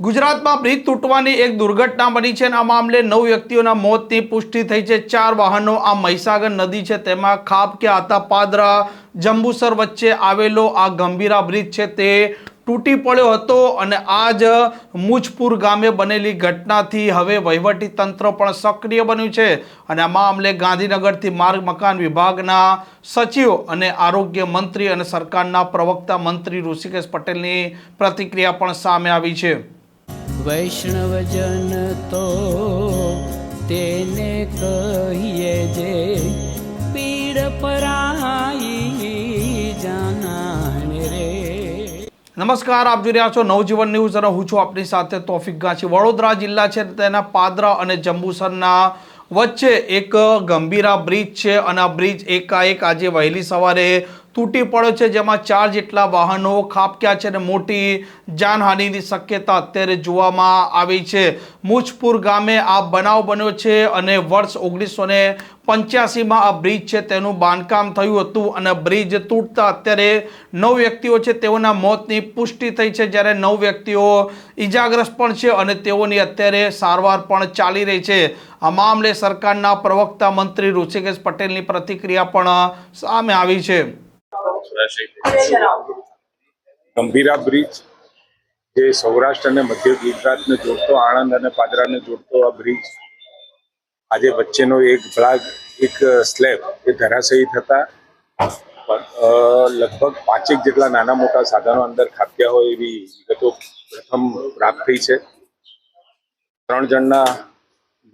ગુજરાતમાં બ્રિજ તૂટવાની એક દુર્ઘટના બની છે આ મામલે નવ વ્યક્તિઓના મોતની પુષ્ટિ થઈ છે. ચાર વાહનો આ મહીસાગર નદી છે. તેમાં ખાપ કે આતાપાદરા જંબુસર વચ્ચે આવેલો આ ગંભીરા બ્રિજ છે તે તૂટી પડ્યો હતો અને આ જ મુજપુર ગામે બનેલી ઘટનાથી હવે વહીવટી તંત્ર પણ સક્રિય બન્યું છે અને આ મામલે ગાંધીનગરથી માર્ગ મકાન વિભાગના સચિવ અને આરોગ્ય મંત્રી અને સરકારના પ્રવક્તા મંત્રી ઋષિકેશ પટેલની પ્રતિક્રિયા પણ સામે આવી છે. વૈષ્ણવજન તો તેને કહીએ જે પીડ પરાઈ જાનાને રે. નમસ્કાર, આપ જોઈ રહ્યા છો નવજીવન ન્યૂઝ. અને હું છું આપની સાથે તોફિક ગાંચી વડોદરા જિલ્લા છે તેના પાદરા અને જંબુસરના વચ્ચે એક ગંભીરા બ્રિજ છે અને આ બ્રિજ એકાએક આજે વહેલી સવારે તૂટી પડ્યો છે, જેમાં ચાર જેટલા વાહનો ખાબક્યા છે અને મોટી જાનહાનિની શક્યતા અત્યારે જોવામાં આવી છે. મુજપુર ગામે આ બનાવ બન્યો છે અને વર્ષ ઓગણીસો ને પંચ્યાસીમાં આ બ્રિજ છે, તેનું બાંધકામ થયું હતું અને બ્રિજ તૂટતા અત્યારે નવ વ્યક્તિઓ છે, તેઓના મોતની પુષ્ટિ થઈ છે, જ્યારે નવ વ્યક્તિઓ ઈજાગ્રસ્ત પણ છે અને તેઓની અત્યારે સારવાર પણ ચાલી રહી છે. આ મામલે સરકારના પ્રવક્તા મંત્રી ઋષિકેશ પટેલની પ્રતિક્રિયા પણ સામે આવી છે. ગંભીરા બ્રિજ જે સૌરાષ્ટ્ર અને મધ્ય ગુજરાતને જોડતો, આણંદ અને પાદરાને જોડતો આ બ્રિજ આજે વચ્ચેનો એક ભાગ, એક સ્લેબ એ ધરાશયી થતા લગભગ પાંચેક જેટલા નાના મોટા સાધનો અંદર ખાપ્યા હોય એવી વિગતો પ્રથમ પ્રાપ્ત થઈ છે. ત્રણ જણના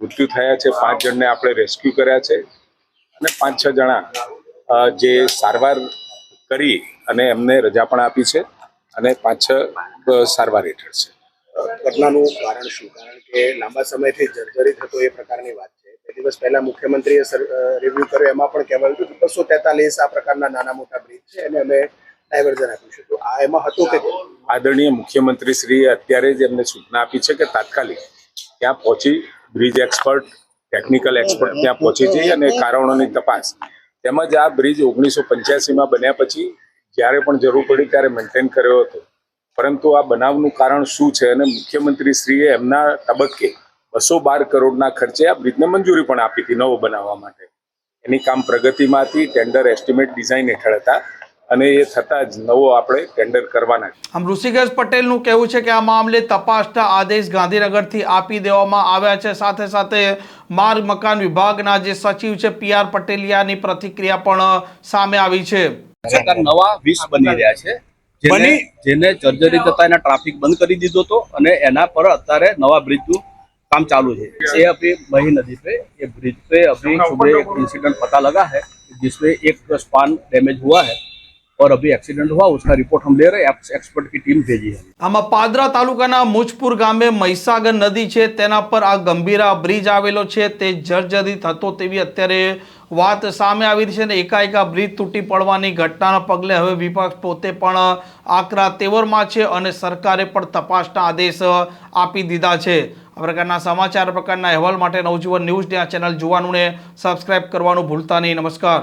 મૃત્યુ થયા છે, પાંચ જણને આપણે રેસ્ક્યુ કર્યા છે અને પાંચ છ જણા જે સારવાર કરી અને એમને રજા પણ આપી છે અને પાંચ છ સારવાર હેઠળ છે. ઘટનાનું કારણ શું? કારણ કે લાંબા સમયથી જર્જરિત હતો એ પ્રકારની વાત છે. બે દિવસ પહેલા મુખ્યમંત્રીએ રિવ્યુ કર્યો. એમાં પણ કહેવાયું હતું કે બસો તેતાલીસ આ પ્રકારના નાના મોટા બ્રિજ છે અને અમે ડાયવર્ઝન આપ્યું છે. તો આ એમાં હતું કે આદરણીય મુખ્યમંત્રી શ્રીએ અત્યારે જ એમને સૂચના આપી છે કે તાત્કાલિક ત્યાં પહોંચી બ્રિજ એક્સપર્ટ ટેકનિકલ એક્સપર્ટ ત્યાં પહોંચી જઈ અને કારણોની તપાસ તેમજ આ બ્રિજ ઓગણીસો પંચ્યાસીમાં બન્યા પછી જ્યારે પણ જરૂર પડી ત્યારે મેન્ટેન કર્યો હતો. પરંતુ આ બનાવનું કારણ શું છે અને મુખ્યમંત્રી શ્રીએ એમના તબક્કે બસો બાર કરોડના ખર્ચે આ બ્રિજને મંજૂરી પણ આપી હતી નવો બનાવવા માટે. એની કામ પ્રગતિમાં હતી, ટેન્ડર એસ્ટિમેટ ડિઝાઇન હેઠળ હતા. અને એ થતાં જ નવો આપણે ટેન્ડર કરવાના છે આમ ઋષિકેશ પટેલનું કહેવું છે કે આ મામલે તપાસના આદેશ ગાંધીનગરથી આપી દેવામાં આવ્યા છે સાથે સાથે માર્ગ મકાન વિભાગના જે સચિવ છે પી આર પટેલિયાની પ્રતિક્રિયા પણ સામે આવી છે છતાં નવા વીસ બની રહ્યા છે જેને જેને જર્જરિત હતા એના ટ્રાફિક બંધ કરી દીધો હતો અને એના પર અત્યારે નવા બ્રિજનું काम चालू है ये अभी मही नदी पे ये ब्रिज पे अभी सुबह एक इंसिडेंट पता लगा है जिसमें एक स्पान डैमेज हुआ है और अभी एक्सीडेंट हुआ उसका रिपोर्ट हम ले रहे हैं एक्सपर्ट की टीम भेजी है આમાં પાદરા તાલુકાના મુજપુર ગામે મહીસાગર નદી છે તેના પર આ ગંભીરા બ્રિજ આવેલો છે તે જર્જરિત હતો તેવી અત્યારે વાત સામે આવી રહી છે અને એકાએક આ બ્રિજ તૂટી પડવાની ઘટનાના પગલે હવે વિપક્ષ પોતે પણ આકરા તેવરમાં છે અને સરકારે પણ તપાસના આદેશ આપી દીધા છે આ પ્રકારના સમાચાર આ પ્રકારના અહેવાલ માટે નવજીવન ન્યૂઝની આ ચેનલ જોવાનું ને સબસ્ક્રાઇબ કરવાનું ભૂલતા નહીં નમસ્કાર